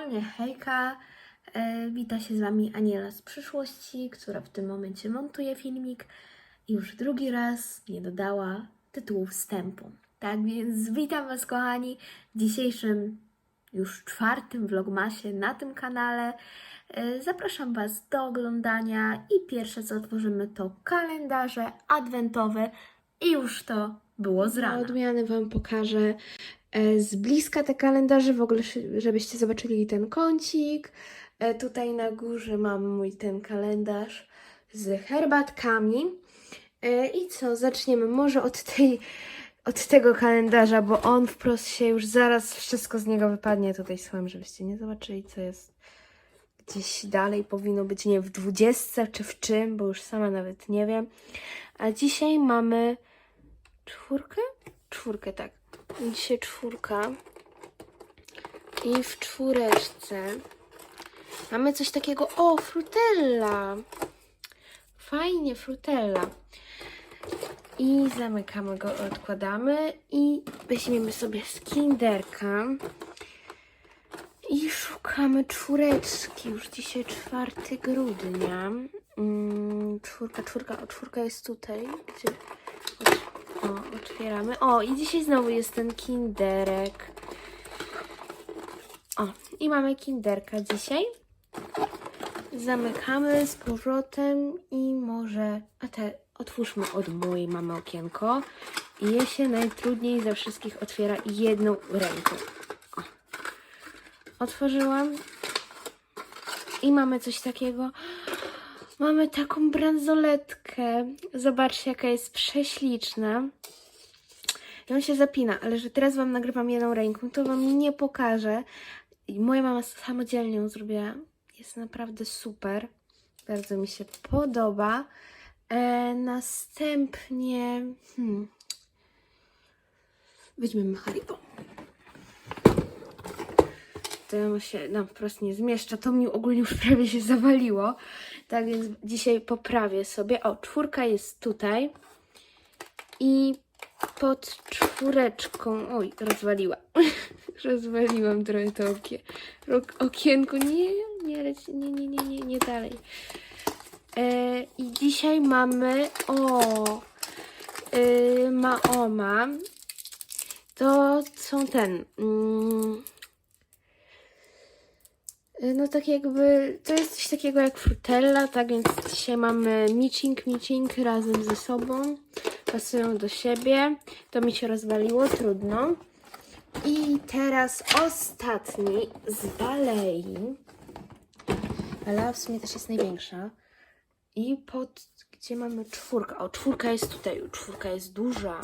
ogólnie hejka. E, wita się z Wami Aniela z przyszłości, która w tym momencie montuje filmik i już drugi raz nie dodała tytułu wstępu. Tak więc witam Was kochani w dzisiejszym już czwartym vlogmasie na tym kanale. E, zapraszam Was do oglądania i pierwsze co otworzymy to kalendarze adwentowe i już to było z rana. odmiany Wam pokażę z bliska te kalendarze, w ogóle, żebyście zobaczyli ten kącik. E, Tutaj na górze mam mój ten kalendarz z herbatkami. E, I co, zaczniemy może od tej, od tego kalendarza, bo on wprost się już zaraz wszystko z niego wypadnie. Tutaj słucham, żebyście nie zobaczyli, co jest gdzieś dalej. Powinno być, nie w dwudziestce czy w czym, bo już sama nawet nie wiem. A dzisiaj mamy czwórkę? Czwórkę, tak. Dzisiaj czwórka. I w czwóreczce mamy coś takiego. O, frutella! Fajnie, frutella. I zamykamy go, odkładamy i weźmiemy sobie z kinderka. I szukamy czwóreczki. Już dzisiaj 4 grudnia. Mm, czwórka, czwórka, o, czwórka jest tutaj. Gdzie? O, otwieramy. O, i dzisiaj znowu jest ten kinderek. O, i mamy kinderka dzisiaj. Zamykamy z powrotem i może... A te otwórzmy od mojej mamy okienko. Je się najtrudniej ze wszystkich otwiera jedną ręką. O. Otworzyłam. I mamy coś takiego. Mamy taką bransoletkę. Zobaczcie, jaka jest prześliczna. I on się zapina, ale że teraz Wam nagrywam jedną ręką, to Wam nie pokażę. I moja mama samodzielnie ją zrobiła. Jest naprawdę super. Bardzo mi się podoba. E, następnie... Hmm, weźmiemy Haribo. To się nam wprost nie zmieszcza. To mi ogólnie już prawie się zawaliło. Tak więc dzisiaj poprawię sobie. O, czwórka jest tutaj. I pod czwóreczką. Oj, rozwaliła. Rozwaliłam trochę to okie, okienko. Nie, nie, nie, nie, nie, nie, nie dalej. E, I dzisiaj mamy. O! Y, Maoma. To są ten. Mm, no tak jakby, to jest coś takiego jak frutella, tak więc dzisiaj mamy meeting, meeting razem ze sobą, pasują do siebie, to mi się rozwaliło, trudno. I teraz ostatni z balei. Balea w sumie też jest największa. I pod, gdzie mamy czwórkę? O, czwórka jest tutaj, czwórka jest duża.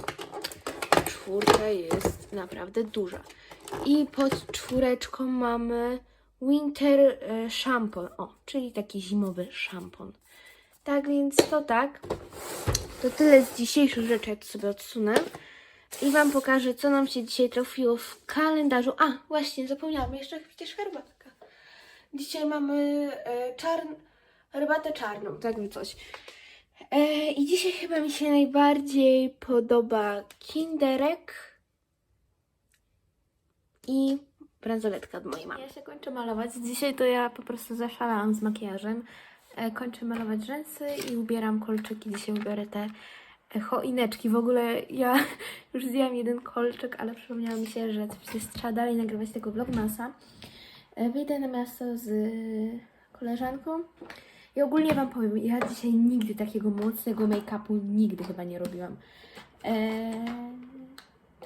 Czwórka jest naprawdę duża. I pod czwóreczką mamy Winter e, Shampoo. O, czyli taki zimowy szampon. Tak więc to tak. To tyle z dzisiejszych rzeczy. Ja to sobie odsunę. I Wam pokażę, co nam się dzisiaj trafiło w kalendarzu. A, właśnie, zapomniałam. Jeszcze przecież herbatka. Dzisiaj mamy e, czarn... herbatę czarną, tak by coś. E, I dzisiaj chyba mi się najbardziej podoba kinderek i bransoletka od mojej mamy. Ja się kończę malować. Dzisiaj to ja po prostu zaszalałam z makijażem. E, kończę malować rzęsy i ubieram kolczyki. Dzisiaj ubiorę te e, choineczki. W ogóle ja już zjęłam jeden kolczyk, ale przypomniało mi się, że trzeba dalej nagrywać tego vlogmasa. E, wyjdę na miasto z koleżanką i ogólnie Wam powiem, ja dzisiaj nigdy takiego mocnego make-upu nigdy chyba nie robiłam. Eee,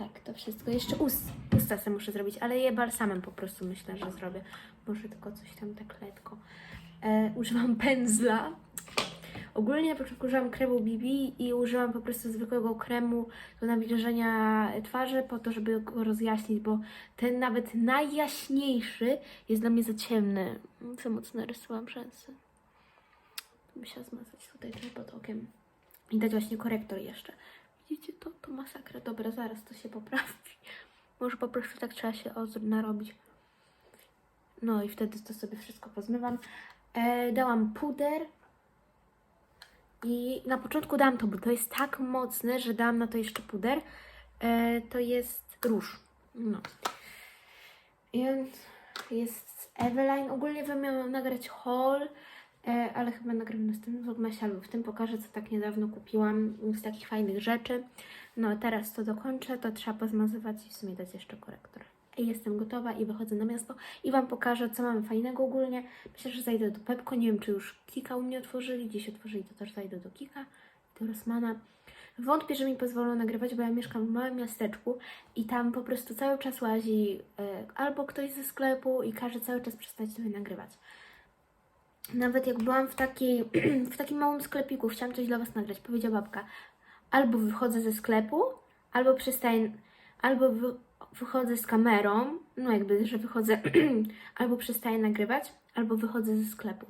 tak, to wszystko. Jeszcze ust, usta sobie muszę zrobić, ale je balsamem po prostu myślę, że zrobię. Może tylko coś tam tak letko. E, używam pędzla. Ogólnie na początku używam kremu BB i użyłam po prostu zwykłego kremu do nawilżenia twarzy po to, żeby go rozjaśnić, bo ten nawet najjaśniejszy jest dla mnie za ciemny. Za mocno rysowałam rzęsy. Musiałam zmazać tutaj trochę pod okiem. I dać właśnie korektor jeszcze. Widzicie, to, to masakra. Dobra, zaraz to się poprawi. Może po prostu tak trzeba się narobić. No i wtedy to sobie wszystko pozmywam. E, dałam puder. I na początku dałam to, bo to jest tak mocne, że dałam na to jeszcze puder. E, to jest róż. No. On jest Eveline. Ogólnie bym miała nagrać haul, ale chyba nagram w następnym vlogmasie albo w tym pokażę, co tak niedawno kupiłam z takich fajnych rzeczy. No teraz to dokończę, to trzeba pozmazywać i w sumie dać jeszcze korektor. I jestem gotowa i wychodzę na miasto i Wam pokażę, co mamy fajnego ogólnie. Myślę, że zajdę do Pepko, nie wiem, czy już Kika u mnie otworzyli. Gdzieś otworzyli, to też zajdę do Kika, do Rossmana. Wątpię, że mi pozwolą nagrywać, bo ja mieszkam w małym miasteczku i tam po prostu cały czas łazi e, albo ktoś ze sklepu i każe cały czas przestać sobie nagrywać. Nawet jak byłam w, takiej, w takim małym sklepiku, chciałam coś dla Was nagrać, powiedziała babka, albo wychodzę ze sklepu, albo przestaję, albo wy, wychodzę z kamerą, no jakby, że wychodzę, albo przestaję nagrywać, albo wychodzę ze sklepu.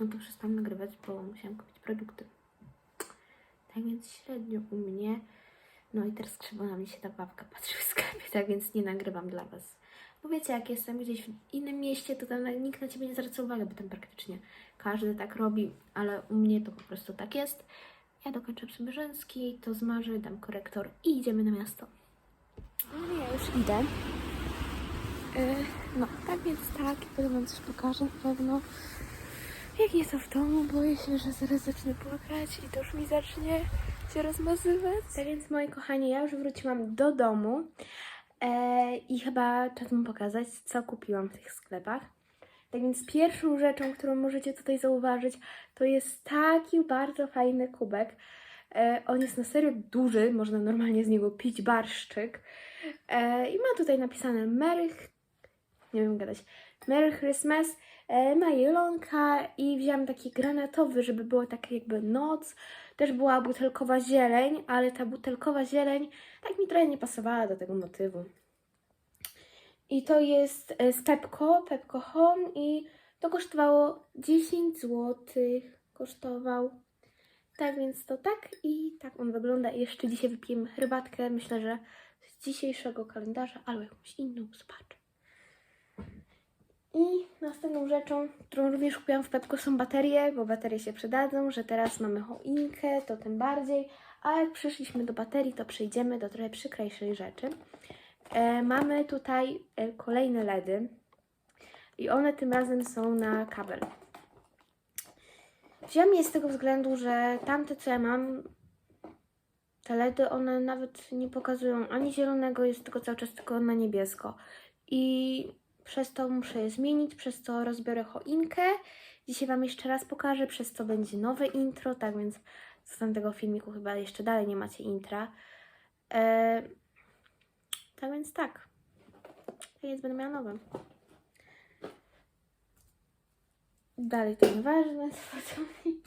No to przestałam nagrywać, bo musiałam kupić produkty. Tak więc średnio u mnie. No i teraz krzywo na mnie się ta babka patrzy w sklepie, tak więc nie nagrywam dla Was. Bo wiecie, jak jestem gdzieś w innym mieście, to tam nikt na Ciebie nie zwraca uwagi, bo tam praktycznie każdy tak robi, ale u mnie to po prostu tak jest. Ja dokończę sobie rzęski, to zmarzę, dam korektor i idziemy na miasto. No ja już idę. E, No, tak więc tak, potem Wam coś pokażę na pewno. Jak jest to w domu, boję się, że zaraz zacznę płakać i to już mi zacznie się rozmazywać. Tak więc, moi kochani, ja już wróciłam do domu i chyba czas Wam pokazać, co kupiłam w tych sklepach. Tak więc pierwszą rzeczą, którą możecie tutaj zauważyć, to jest taki bardzo fajny kubek. E, on jest na serio duży, można normalnie z niego pić barszczyk. E, I ma tutaj napisane Merry, nie wiem gadać, Merry Christmas. E, ma jelonka i wziąłam taki granatowy, żeby było takie jakby noc. Też była butelkowa zieleń, ale ta butelkowa zieleń tak mi trochę nie pasowała do tego motywu. I to jest e, z Pepco, Pepco Home i to kosztowało 10 zł. Kosztował. Tak więc to tak i tak on wygląda. Jeszcze dzisiaj wypijemy herbatkę. Myślę, że z dzisiejszego kalendarza albo jakąś inną. Zobaczę. I następną rzeczą, którą również kupiłam w Pepko są baterie, bo baterie się przydadzą, że teraz mamy choinkę, to tym bardziej. A jak przyszliśmy do baterii, to przejdziemy do trochę przykrejszej rzeczy. E, mamy tutaj e, kolejne LEDy i one tym razem są na kabel. Wziąłem je z tego względu, że tamte co ja mam, te LEDy, one nawet nie pokazują ani zielonego, jest tylko cały czas tylko na niebiesko. I przez to muszę je zmienić, przez to rozbiorę choinkę. Dzisiaj Wam jeszcze raz pokażę, przez to będzie nowe intro, tak więc z tamtego filmiku chyba jeszcze dalej nie macie intra. E, tak więc tak. Tak więc będę miała nowe. Dalej to nieważne. co mi-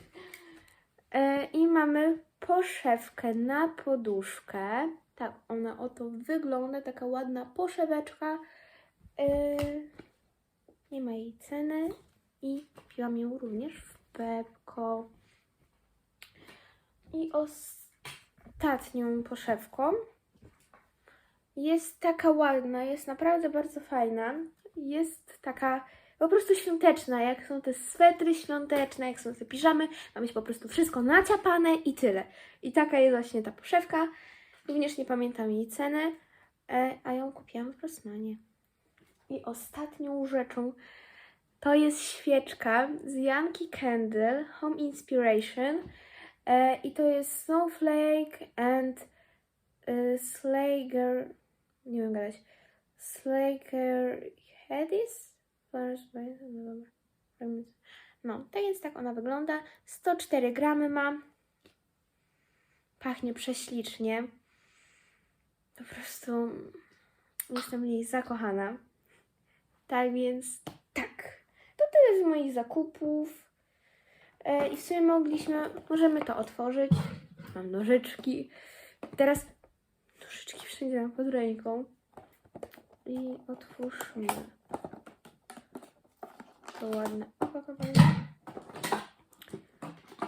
E, I mamy poszewkę na poduszkę. Tak, ona oto wygląda. Taka ładna poszeweczka. E, nie ma jej ceny. I kupiłam ją również w Pepko. I ostatnią poszewką jest taka ładna, jest naprawdę bardzo fajna. Jest taka po prostu świąteczna, jak są te swetry świąteczne, jak są te piżamy, ma być po prostu wszystko naciapane i tyle. I taka jest właśnie ta poszewka. Również nie pamiętam jej ceny, e, a ją kupiłam w Rossmanie. I ostatnią rzeczą to jest świeczka z Yankee Candle Home Inspiration. E, I to jest Snowflake and y, Slager, nie wiem gadać, Slager Hedis? No. No, tak więc tak ona wygląda. 104 gramy ma. Pachnie prześlicznie. Po prostu jestem w niej zakochana. Tak więc tak. To tyle z moich zakupów. E, I w sumie mogliśmy, możemy to otworzyć. Mam nożyczki. Teraz nożyczki wszędzie mam pod ręką. I otwórzmy. To ładne opakowanie.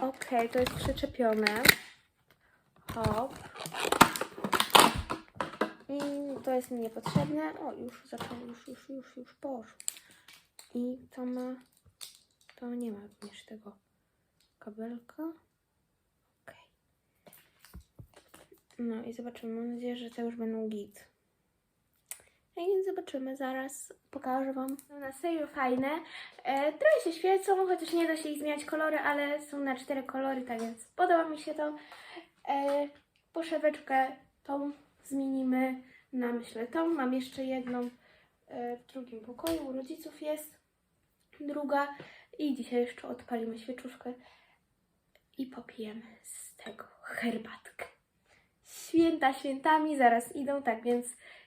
Okej, to jest przyczepione. Hop. To jest mi niepotrzebne. O, już zaczęło, już, już, już, już poszło. I to ma, to nie ma również tego kabelka. Okej. No i zobaczymy. Mam nadzieję, że to już będą git. No i zobaczymy zaraz. Pokażę Wam. Są na serio fajne. E, trochę się świecą, chociaż nie da się ich zmieniać kolory, ale są na cztery kolory, tak więc podoba mi się to. E, poszeweczkę tą zmienimy na myślę tą. Mam jeszcze jedną e, w drugim pokoju, u rodziców jest. Druga i dzisiaj jeszcze odpalimy świeczuszkę i popijemy z tego herbatkę. Święta świętami zaraz idą, tak więc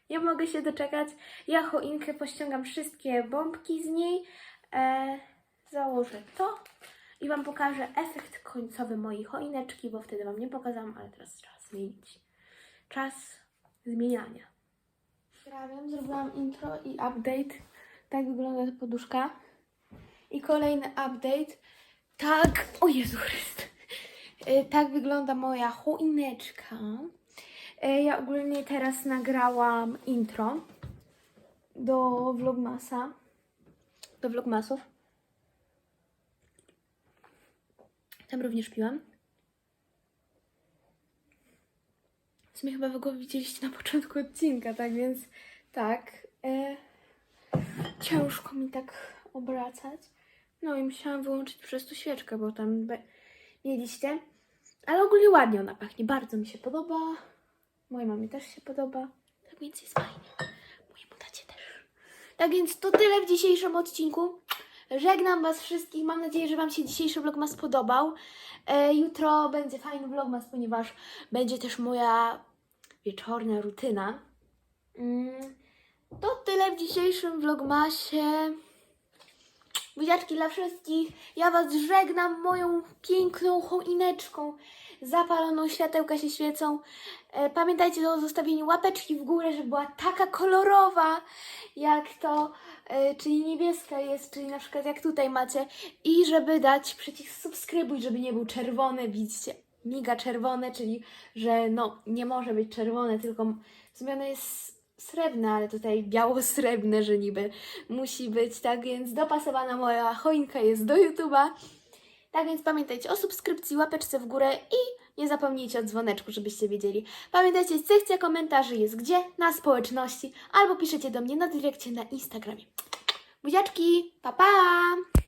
nie mogę się doczekać. Ja choinkę pościągam wszystkie bombki z niej, e, założę to i Wam pokażę efekt końcowy mojej choineczki, bo wtedy Wam nie pokazałam, ale teraz czas zmienić. Czas zmieniania. Pozdrawiam, zrobiłam intro i update. Tak wygląda ta poduszka. I kolejny update. Tak, o Jezu Chryst. E, Tak wygląda moja choineczka. E, Ja ogólnie teraz nagrałam intro do vlogmasa. Do vlogmasów. Tam również piłam. W sumie chyba wy go widzieliście na początku odcinka, tak więc tak. E, ciężko mi tak obracać. No i musiałam wyłączyć przez to świeczkę, bo tam be- mieliście. Ale ogólnie ładnie ona pachnie, bardzo mi się podoba. Mojej mamie też się podoba. Tak więc jest fajnie. Mojemu tacie też. Tak więc to tyle w dzisiejszym odcinku. Żegnam Was wszystkich. Mam nadzieję, że Wam się dzisiejszy vlogmas spodobał. E, jutro będzie fajny vlogmas, ponieważ będzie też moja wieczorna rutyna. Mm, to tyle w dzisiejszym vlogmasie. Buziaczki dla wszystkich. Ja Was żegnam moją piękną choineczką. Zapaloną światełka się świecą. E, pamiętajcie o zostawieniu łapeczki w górę, żeby była taka kolorowa, jak to, e, czyli niebieska jest, czyli na przykład jak tutaj macie. I żeby dać przycisk subskrybuj, żeby nie był czerwony, widzicie, miga czerwone, czyli że no nie może być czerwone, tylko zmiana jest srebrne, ale tutaj biało-srebrne, że niby musi być, tak więc dopasowana moja choinka jest do YouTube'a. Tak więc pamiętajcie o subskrypcji, łapeczce w górę i nie zapomnijcie o dzwoneczku, żebyście wiedzieli. Pamiętajcie, sekcja komentarzy jest gdzie? Na społeczności albo piszecie do mnie na direkcie na Instagramie. Buziaczki, pa pa!